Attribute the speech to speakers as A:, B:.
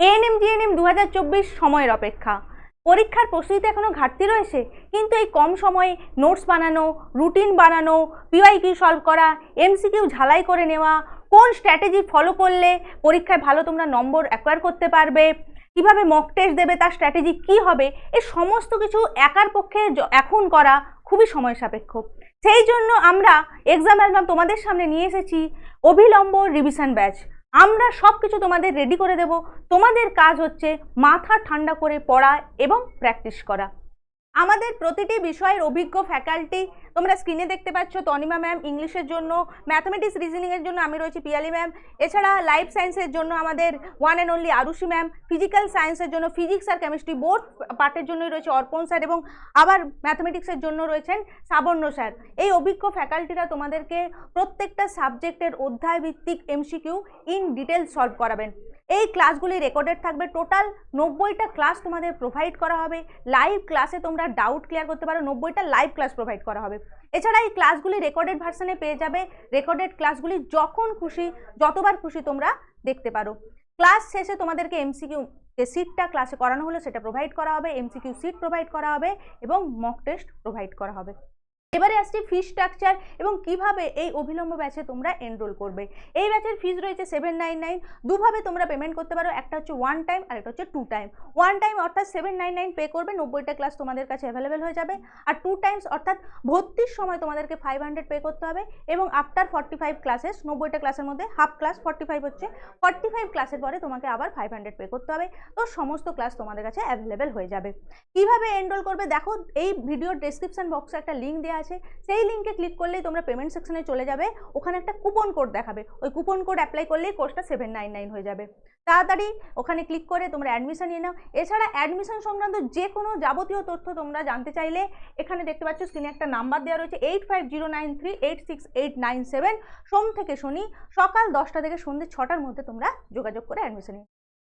A: ANM GNM দু হাজার চব্বিশ সময়ের অপেক্ষা। পরীক্ষার প্রস্তুতিতে এখনও ঘাটতি রয়েছে, কিন্তু এই কম সময়ে নোটস বানানো, রুটিন বানানো পিওয়াইকিউ সলভ করা এমসিকিউ ঝালাই করে নেওয়া, কোন স্ট্র্যাটেজি ফলো করলে পরীক্ষায় ভালো তোমরা নম্বর অ্যাকোয়ার করতে পারবে, কীভাবে মক টেস্ট দেবে, তার স্ট্র্যাটেজি কি হবে, এ সমস্ত কিছু একার পক্ষে এখন করা খুবই সময় সাপেক্ষ। সেই জন্য আমরা এক্সাম অ্যালবাম তোমাদের সামনে নিয়ে এসেছি অবিলম্ব রিভিশন ব্যাচ আমরা সব কিছু তোমাদের রেডি করে দেব। তোমাদের কাজ হচ্ছে মাথা ঠান্ডা করে পড়া এবং প্র্যাকটিস করা। আমাদের প্রতিটি বিষয়ের অভিজ্ঞ ফ্যাকাল্টি তোমরা স্ক্রিনে দেখতে পাচ্ছ তনিমা ম্যাম ইংলিশের জন্য ম্যাথমেটিক্স রিজনিংয়ের জন্য আমি রয়েছি পিয়ালি ম্যাম এছাড়া লাইফ সায়েন্সের জন্য আমাদের one and only Arushi ma'am physical সায়েন্সের জন্য ফিজিক্স আর কেমিস্ট্রি বোর্ড পার্টের জন্যই রয়েছে অর্পণ স্যার এবং আবার ম্যাথমেটিক্সের জন্য রয়েছেন সাবর্ণ স্যার এই অভিজ্ঞ ফ্যাকাল্টিরা তোমাদেরকে প্রত্যেকটা সাবজেক্টের অধ্যায় ভিত্তিক এমসিকিউ ইন ডিটেল সলভ করাবেন। এই ক্লাসগুলি রেকর্ডেড থাকবে। টোটাল নব্বইটা ক্লাস তোমাদের প্রোভাইড করা হবে। লাইভ ক্লাসে তোমরা ডাউট ক্লিয়ার করতে পারো, নব্বইটা লাইভ ক্লাস প্রোভাইড করা হবে। এছাড়া এই ক্লাসগুলি রেকর্ডেড ভার্সনে পেয়ে যাবে। রেকর্ডেড ক্লাসগুলি যখন খুশি, যতবার খুশি তোমরা দেখতে পারো। ক্লাস শেষে তোমাদেরকে এমসিকিউ যে সিটটা ক্লাসে করানো হলো, সেটা প্রোভাইড করা হবে। এমসিকিউ সিট প্রোভাইড করা হবে এবং মক টেস্ট প্রোভাইড করা হবে। এবারে আসছি ফি স্ট্রাকচার এবং কীভাবে এই অভিলম্ব ব্যাচে তোমরা এনরোল করবে। এই ব্যাচের ফিজ রয়েছে সেভেন নাইন নাইন দুভাবে তোমরা পেমেন্ট করতে পারো, একটা হচ্ছে ওয়ান টাইম আর একটা হচ্ছে টু টাইম ওয়ান টাইম অর্থাৎ সেভেন নাইন নাইন পে করবে, নব্বইটা ক্লাস তোমাদের কাছে অ্যাভেলেবেল হয়ে যাবে। আর টু টাইমস অর্থাৎ ভর্তির সময় তোমাদেরকে ফাইভ হান্ড্রেড পে করতে হবে এবং আফটার ফর্টি ফাইভ ক্লাসেস নব্বইটা ক্লাসের মধ্যে হাফ ক্লাস ফর্টি ফাইভ হচ্ছে ফর্টি ফাইভ ক্লাসের পরে তোমাকে আবার ফাইভ হান্ড্রেড পে করতে হবে। তো সমস্ত ক্লাস তোমাদের কাছে অ্যাভেলেবেল হয়ে যাবে। কীভাবে এনরোল করবে? দেখো, এই ভিডিওর ডেসক্রিপশন বক্সে একটা লিঙ্ক দেওয়া আছে, সেই লিঙ্কে ক্লিক করলেই তোমরা পেমেন্ট সেকশনে চলে যাবে। ওখানে একটা কুপন কোড দেখাবে। ওই কুপন কোড অ্যাপ্লাই করলেই কোর্সটা সেভেন নাইন নাইন হয়ে যাবে। তাড়াতাড়ি ওখানে ক্লিক করে তোমরা অ্যাডমিশন নিয়ে নাও। এছাড়া অ্যাডমিশন সংক্রান্ত যে কোনো যাবতীয় তথ্য তোমরা জানতে চাইলে এখানে দেখতে পাচ্ছ স্ক্রিনে একটা নাম্বার দেওয়া রয়েছে eight five zero nine three eight six eight nine seven সোম থেকে শনি সকাল দশটা থেকে সন্ধ্যে ছটার মধ্যে তোমরা যোগাযোগ করে অ্যাডমিশন নিয়ে